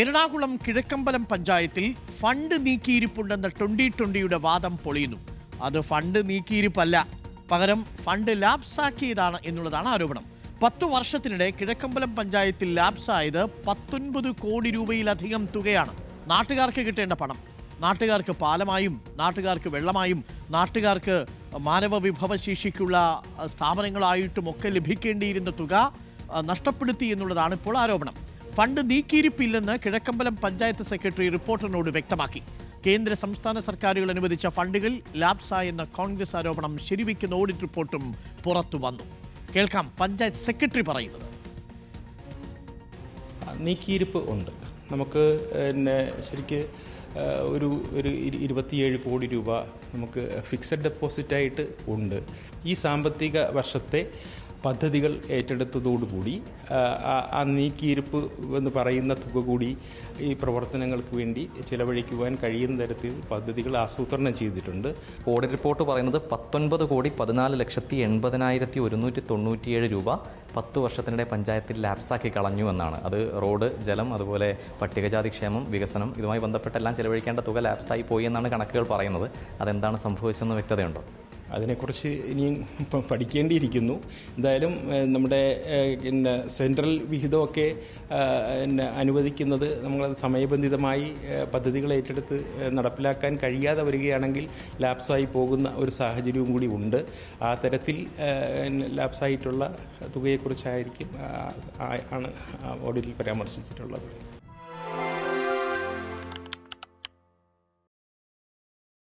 എറണാകുളം കിഴക്കമ്പലം പഞ്ചായത്തിൽ fund നീക്കിയിരിപ്പുണ്ടെന്ന twenty ട്വന്റിയുടെ വാദം പൊളിയുന്നു. അത് ഫണ്ട് നീക്കിയിരിപ്പല്ല. പകരം ഫണ്ട് ലാപ്സാക്കിയതാണ് എന്നുള്ളതാണ് ആരോപണം. പത്തു വർഷത്തിനിടെ കിഴക്കമ്പലം പഞ്ചായത്തിൽ ലാപ്സായത് പത്തൊൻപത് കോടി രൂപയിലധികം തുകയാണ്. നാട്ടുകാർക്ക് കിട്ടേണ്ട പണം. നാട്ടുകാർക്ക് പാലമായും നാട്ടുകാർക്ക് വെള്ളമായും നാട്ടുകാർക്ക് മാനവ വിഭവശേഷിക്കുള്ള സ്ഥാപനങ്ങളായിട്ടുമൊക്കെ ലഭിക്കേണ്ടിയിരുന്ന തുക നഷ്ടപ്പെടുത്തി എന്നുള്ളതാണ് ഇപ്പോൾ ആരോപണം. ഫണ്ട് നീക്കിയിരിപ്പില്ലെന്ന് കിഴക്കമ്പലം പഞ്ചായത്ത് സെക്രട്ടറി റിപ്പോർട്ടറിനോട് വ്യക്തമാക്കി. കേന്ദ്ര സംസ്ഥാന സർക്കാരുകൾ അനുവദിച്ച ഫണ്ടുകൾ ലാപ്സായെന്ന കോൺഗ്രസ് ആരോപണം ശരിവയ്ക്കുന്ന ഓഡിറ്റ് റിപ്പോർട്ടും പുറത്തു വന്നു. കേൾക്കാം പഞ്ചായത്ത് സെക്രട്ടറി പറയുന്നത്. നീക്കിയിരിപ്പ് ഉണ്ട്. നമുക്ക് പിന്നെ ശരിക്ക് ഒരു ഒരു ഇരു- ഇരുപത്തിയേഴ് കോടി രൂപ നമുക്ക് ഫിക്സഡ് ഡെപ്പോസിറ്റായിട്ട് ഉണ്ട്. ഈ സാമ്പത്തിക വർഷത്തെ പദ്ധതികൾ ഏറ്റെടുത്തതോടുകൂടി ആ, നീക്കിയിരിപ്പ് എന്ന് പറയുന്ന തുക കൂടി ഈ പ്രവർത്തനങ്ങൾക്ക് വേണ്ടി ചിലവഴിക്കുവാൻ കഴിയുന്ന തരത്തിൽ പദ്ധതികൾ ആസൂത്രണം ചെയ്തിട്ടുണ്ട്. ഓഡിറ്റ് റിപ്പോർട്ട് പറയുന്നത് പത്തൊൻപത് കോടി പതിനാല് ലക്ഷത്തി എൺപതിനായിരത്തി ഒരുന്നൂറ്റി തൊണ്ണൂറ്റിയേഴ് രൂപ പത്ത് വർഷത്തിനിടെ പഞ്ചായത്തിൽ ലാപ്സാക്കി കളഞ്ഞു എന്നാണ്. അത് റോഡ് ജലം അതുപോലെ പട്ടികജാതി ക്ഷേമം വികസനം ഇതുമായി ബന്ധപ്പെട്ടെല്ലാം ചിലവഴിക്കേണ്ട തുക ലാപ്സായി പോയി എന്നാണ് കണക്കുകൾ പറയുന്നത്. അതെന്താണ് സംഭവിച്ചതെന്ന് വ്യക്തതയുണ്ടോ? അതിനെക്കുറിച്ച് ഇനിയും ഇപ്പം പഠിക്കേണ്ടിയിരിക്കുന്നു. എന്തായാലും നമ്മുടെ പിന്നെ സെൻട്രൽ വിഹിതമൊക്കെ പിന്നെ അനുവദിക്കുന്നത് നമ്മളത് സമയബന്ധിതമായി പദ്ധതികൾ ഏറ്റെടുത്ത് നടപ്പിലാക്കാൻ കഴിയാതെ വരികയാണെങ്കിൽ ലാപ്സായി പോകുന്ന ഒരു സാഹചര്യവും കൂടി ഉണ്ട്. ആ തരത്തിൽ ലാപ്സായിട്ടുള്ള തുകയെക്കുറിച്ചായിരിക്കും ആണ് ഓഡിറ്റിൽ പരാമർശിച്ചിട്ടുള്ളത്.